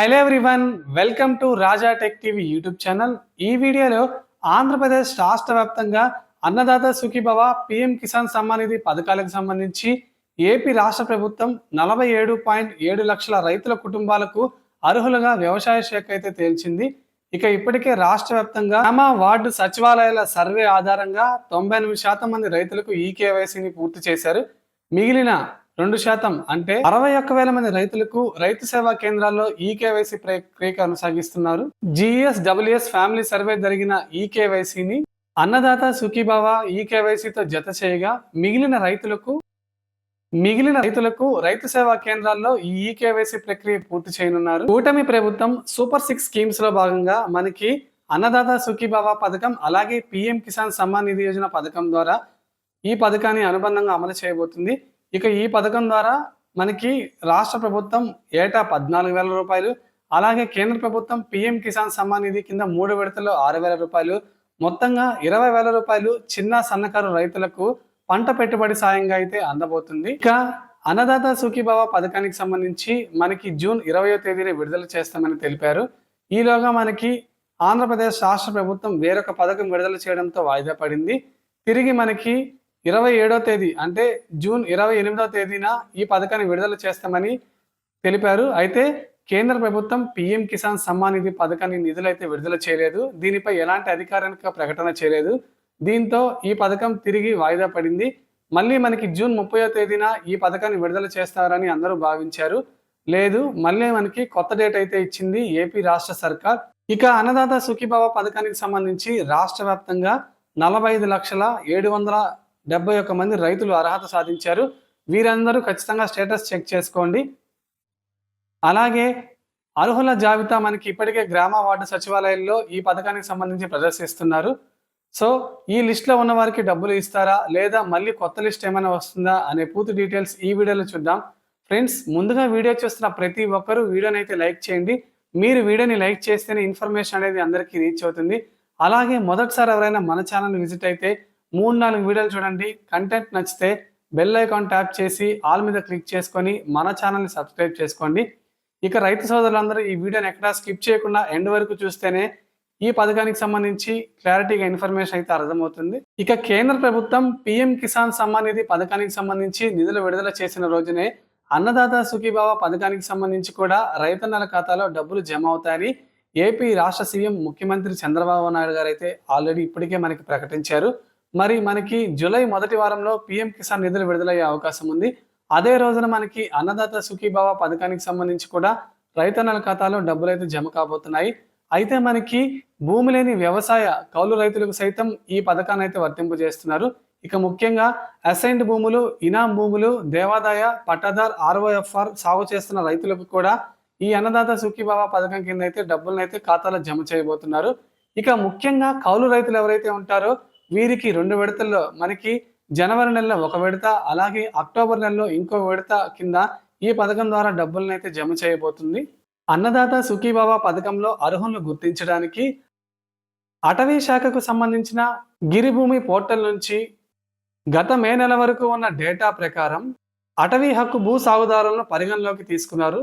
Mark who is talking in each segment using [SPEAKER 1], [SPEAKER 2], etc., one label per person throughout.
[SPEAKER 1] Hello everyone welcome to Raja tech TV YouTube channel ఈ వీడియోలో ఆంధ్రప్రదేశ్ రాష్ట్ర వ్యాప్తంగా అన్నదాత సుఖీభవ పిఎం కిసాన్ సమ్మాన్ నిధి పథకాలకు సంబంధించి ఏపీ రాష్ట్ర ప్రభుత్వం నలభై ఏడు పాయింట్ ఏడు లక్షల రైతుల కుటుంబాలకు అర్హులుగా వ్యవసాయ శాఖ అయితే తేల్చింది. ఇక ఇప్పటికే రాష్ట్ర వ్యాప్తంగా గ్రామ వార్డు సచివాలయాల సర్వే ఆధారంగా తొంభై ఎనిమిది శాతం మంది రైతులకు ఈ కేవైసీని పూర్తి చేశారు. మిగిలిన రెండు శాతం అంటే అరవై ఒక్క వేల మంది రైతులకు రైతు సేవా కేంద్రాల్లో ఈ కేవైసీ ప్రక్రియ కొనసాగిస్తున్నారు జిఎస్ డబ్ల్యూఎస్ ఫ్యామిలీ సర్వే జరిగిన ఈ కేవైసీని అన్నదాత సుఖీభావ ఈ కేవైసీతో జత చేయగా మిగిలిన రైతులకు మిగిలిన రైతులకు రైతు సేవా కేంద్రాల్లో ఈ కేవైసీ ప్రక్రియ పూర్తి చేయనున్నారు. కూటమి ప్రభుత్వం సూపర్ సిక్స్ స్కీమ్స్లో భాగంగా మనకి అన్నదాత సుఖీభావ పథకం అలాగే పిఎం కిసాన్ సమ్మాన్ నిధి యోజన పథకం ద్వారా ఈ పథకాన్ని అనుబంధంగా అమలు చేయబోతుంది. ఇక ఈ పథకం ద్వారా మనకి రాష్ట్ర ప్రభుత్వం ఏటా పద్నాలుగు వేల రూపాయలు అలాగే కేంద్ర ప్రభుత్వం పిఎం కిసాన్ సమ్మాన్ నిధి కింద మూడు విడతల్లో ఆరు వేల రూపాయలు మొత్తంగా ఇరవై వేల రూపాయలు చిన్న సన్నకారు రైతులకు పంట పెట్టుబడి సాయంగా అయితే అందబోతుంది. ఇక అన్నదాత సుఖీభావ పథకానికి సంబంధించి మనకి జూన్ ఇరవయో తేదీన విడుదల చేస్తామని తెలిపారు. ఈలోగా మనకి ఆంధ్రప్రదేశ్ రాష్ట్ర ప్రభుత్వం వేరొక పథకం విడుదల చేయడంతో వాయిదా పడింది. తిరిగి మనకి ఇరవై ఏడో తేదీ అంటే జూన్ ఇరవై ఎనిమిదో తేదీన ఈ పథకాన్ని విడుదల చేస్తామని తెలిపారు. అయితే కేంద్ర ప్రభుత్వం పిఎం కిసాన్ సమ్మాన్ నిధి పథకాన్ని నిధులైతే విడుదల చేయలేదు. దీనిపై ఎలాంటి అధికారిక ప్రకటన చేయలేదు. దీంతో ఈ పథకం తిరిగి వాయిదా పడింది. మళ్ళీ మనకి జూన్ ముప్పయో తేదీన ఈ పథకాన్ని విడుదల చేస్తారని అందరూ భావించారు. లేదు మళ్ళీ మనకి కొత్త డేట్ అయితే ఇచ్చింది ఏపీ రాష్ట్ర సర్కార్. ఇక అన్నదాత సుఖీభావ పథకానికి సంబంధించి రాష్ట్ర వ్యాప్తంగా నలభై ఐదు లక్షల ఏడు వందల డెబ్బై ఒక్క మంది రైతులు అర్హత సాధించారు. వీరందరూ ఖచ్చితంగా స్టేటస్ చెక్ చేసుకోండి. అలాగే అర్హుల జాబితా మనకి ఇప్పటికే గ్రామ వార్డు సచివాలయాల్లో ఈ పథకానికి సంబంధించి ప్రదర్శిస్తున్నారు. సో ఈ లిస్ట్లో ఉన్న వారికి డబ్బులు ఇస్తారా? లేదా మళ్ళీ కొత్త లిస్ట్ ఏమైనా వస్తుందా? అనే పూర్తి డీటెయిల్స్ ఈ వీడియోలో చూద్దాం. ఫ్రెండ్స్ ముందుగా వీడియో చూస్తున్న ప్రతి ఒక్కరూ వీడియోని అయితే లైక్ చేయండి. మీరు వీడియోని లైక్ చేస్తేనే ఇన్ఫర్మేషన్ అనేది అందరికీ రీచ్ అవుతుంది. అలాగే మొదటిసారి ఎవరైనా మన ఛానల్ విజిట్ అయితే మూడు నాలుగు వీడియోలు చూడండి. కంటెంట్ నచ్చితే బెల్ ఐకాన్ ట్యాప్ చేసి ఆల్ మీద క్లిక్ చేసుకొని మన ఛానల్ని సబ్స్క్రైబ్ చేసుకోండి. ఇక రైతు సోదరులందరూ ఈ వీడియోని ఎక్కడా స్కిప్ చేయకుండా ఎండ్ వరకు చూస్తేనే ఈ పథకానికి సంబంధించి క్లారిటీగా ఇన్ఫర్మేషన్ అయితే అర్థమవుతుంది. ఇక కేంద్ర ప్రభుత్వం పిఎం కిసాన్ సమ్మాన్ నిధి పథకానికి సంబంధించి నిధులు విడుదల చేసిన రోజునే అన్నదాత సుఖీభావ పథకానికి సంబంధించి కూడా రైతన్నల ఖాతాలో డబ్బులు జమ అవుతాయని ఏపీ రాష్ట్ర సీఎం ముఖ్యమంత్రి చంద్రబాబు నాయుడు గారు అయితే ఆల్రెడీ ఇప్పటికే మనకి ప్రకటించారు. మరి మనకి జూలై మొదటి వారంలో పిఎం కిసాన్ నిధులు విడుదలయ్యే అవకాశం ఉంది. అదే రోజున మనకి అన్నదాత సుఖీభావ పథకానికి సంబంధించి కూడా రైతన్నల ఖాతాలో డబ్బులు అయితే జమ కాబోతున్నాయి. అయితే మనకి భూమి లేని వ్యవసాయ కౌలు రైతులకు సైతం ఈ పథకాన్ని అయితే వర్తింపజేస్తున్నారు ఇక ముఖ్యంగా అసైన్డ్ భూములు ఇనాం భూములు దేవాదాయ పట్టాదార్ ఆర్ఓఎఫ్ఆర్ సాగు చేస్తున్న రైతులకు కూడా ఈ అన్నదాత సుఖీభావ పథకం కింద అయితే డబ్బులను అయితే ఖాతాలో జమ చేయబోతున్నారు. ఇక ముఖ్యంగా కౌలు రైతులు ఎవరైతే ఉంటారో వీరికి రెండు విడతల్లో మనకి జనవరి నెలలో ఒక విడత అలాగే అక్టోబర్ నెలలో ఇంకో విడత కింద ఈ పథకం ద్వారా డబ్బులను అయితే జమ చేయబోతుంది. అన్నదాత సుఖీబాబా పథకంలో అర్హులను గుర్తించడానికి అటవీ శాఖకు సంబంధించిన గిరిభూమి పోర్టల్ నుంచి గత మే నెల వరకు ఉన్న డేటా ప్రకారం అటవీ హక్కు భూ సాగుదారులను పరిగణలోకి తీసుకున్నారు.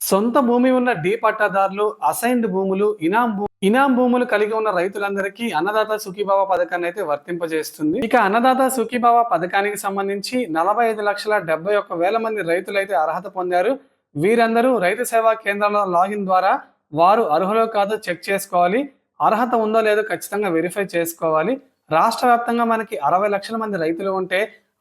[SPEAKER 1] సొంత భూమి ఉన్న డి పట్టాదారులు అసైన్డ్ భూములు ఇనాం భూ ఇనాం భూములు కలిగి ఉన్న రైతులందరికీ అన్నదాత సుఖీభావ పథకాన్ని అయితే వర్తింపజేస్తుంది. ఇక అన్నదాత సుఖీభావ పథకానికి సంబంధించి నలభై ఐదు లక్షల డెబ్బై ఒక్క వేల మంది రైతులు అయితే అర్హత పొందారు. వీరందరూ రైతు సేవా కేంద్రాల లాగిన్ ద్వారా వారు అర్హులో కాదో చెక్ చేసుకోవాలి. అర్హత ఉందో లేదో ఖచ్చితంగా వెరిఫై చేసుకోవాలి. రాష్ట్ర వ్యాప్తంగా మనకి అరవై లక్షల మంది రైతులు ఉంటే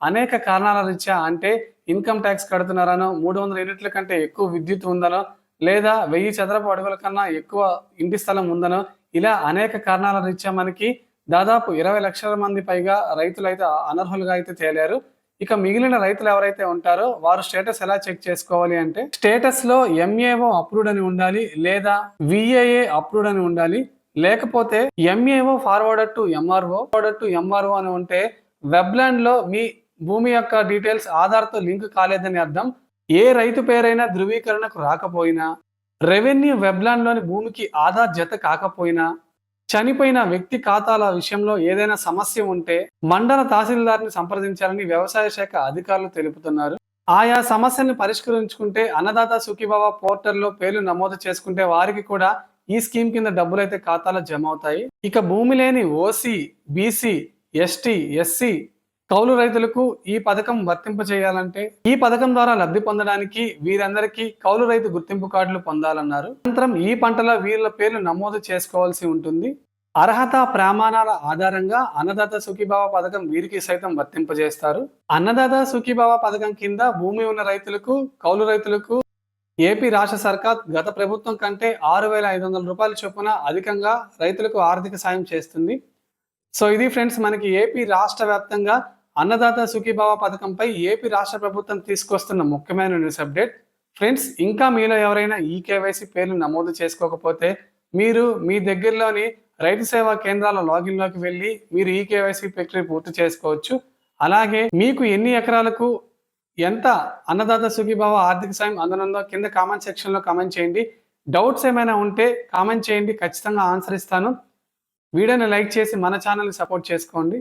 [SPEAKER 1] అనేక కారణాల రీత్యా అంటే ఇన్కమ్ ట్యాక్స్ కడుతున్నారనో మూడు వందల యూనిట్ల కంటే ఎక్కువ విద్యుత్ ఉందనో లేదా వెయ్యి చదరపు అడుగుల కన్నా ఎక్కువ ఇంటి స్థలం ఉందనో ఇలా అనేక కారణాల రీత్యా మనకి దాదాపు ఇరవై లక్షల మంది పైగా రైతులు అయితే అనర్హులుగా అయితే తేలారు. ఇక మిగిలిన రైతులు ఎవరైతే ఉంటారో వారు స్టేటస్ ఎలా చెక్ చేసుకోవాలి అంటే స్టేటస్లో ఎంఏఓ అప్రూవ్డ్ అని ఉండాలి లేదా విఏఏ అప్రూవ్డ్ అని ఉండాలి. లేకపోతే MAO forwarder to MRO forwarder to MRO అని ఉంటే వెబ్లాండ్లో మీ భూమి యొక్క డీటెయిల్స్ ఆధార్తో లింక్ కాలేదని అర్థం. ఏ రైతు పేరైనా ధృవీకరణకు రాకపోయినా రెవెన్యూ వెబ్లాండ్లోని భూమికి ఆధార్ జత కాకపోయినా చనిపోయిన వ్యక్తి ఖాతాల విషయంలో ఏదైనా సమస్య ఉంటే మండల తహసీల్దార్ని సంప్రదించాలని వ్యవసాయ శాఖ అధికారులు తెలుపుతున్నారు. ఆయా సమస్యలను పరిష్కరించుకుంటే అన్నదాత సుఖీభవ పోర్టల్లో పేర్లు నమోదు చేసుకుంటే వారికి కూడా ఈ స్కీమ్ కింద డబ్బులైతే ఖాతాలో జమ అవుతాయి. ఇక భూమి లేని ఓసీ బీసీ ఎస్టీ ఎస్సీ కౌలు రైతులకు ఈ పథకం వర్తింప చేయాలంటే ఈ పథకం ద్వారా లబ్ధి పొందడానికి వీరందరికీ కౌలు రైతు గుర్తింపు కార్డులు పొందాలన్నారు. అనంతరం ఈ పంటల వీళ్ళ పేర్లు నమోదు చేసుకోవాల్సి ఉంటుంది. అర్హత ప్రమాణాల ఆధారంగా అన్నదాత సుఖీభావ పథకం వీరికి సైతం వర్తింపజేస్తారు అన్నదాత సుఖీభావ పథకం కింద భూమి ఉన్న రైతులకు కౌలు రైతులకు ఏపీ రాష్ట్ర సర్కార్ గత ప్రభుత్వం కంటే ఆరు వేల ఐదు వందల రూపాయల చొప్పున అధికంగా రైతులకు ఆర్థిక సాయం చేస్తుంది. సో ఇది ఫ్రెండ్స్ మనకి ఏపీ రాష్ట్ర వ్యాప్తంగా అన్నదాత సుఖీభావ పథకంపై ఏపీ రాష్ట్ర ప్రభుత్వం తీసుకొస్తున్న ముఖ్యమైన న్యూస్ అప్డేట్. ఫ్రెండ్స్ ఇంకా మీలో ఎవరైనా ఈ కేవైసీ పేర్లు నమోదు చేసుకోకపోతే మీరు మీ దగ్గరలోని రైతు సేవా కేంద్రాల లాగిన్లోకి వెళ్ళి మీరు ఈ కేవైసీ ప్రక్రియ పూర్తి చేసుకోవచ్చు. అలాగే మీకు ఎన్ని ఎకరాలకు ఎంత అన్నదాత సుఖీభావ ఆర్థిక సాయం అందనుందో కింద కామెంట్ సెక్షన్లో కామెంట్ చేయండి. డౌట్స్ ఏమైనా ఉంటే కామెంట్ చేయండి. ఖచ్చితంగా ఆన్సర్ ఇస్తాను. వీడియోని లైక్ చేసి మన ఛానల్ని సపోర్ట్ చేసుకోండి.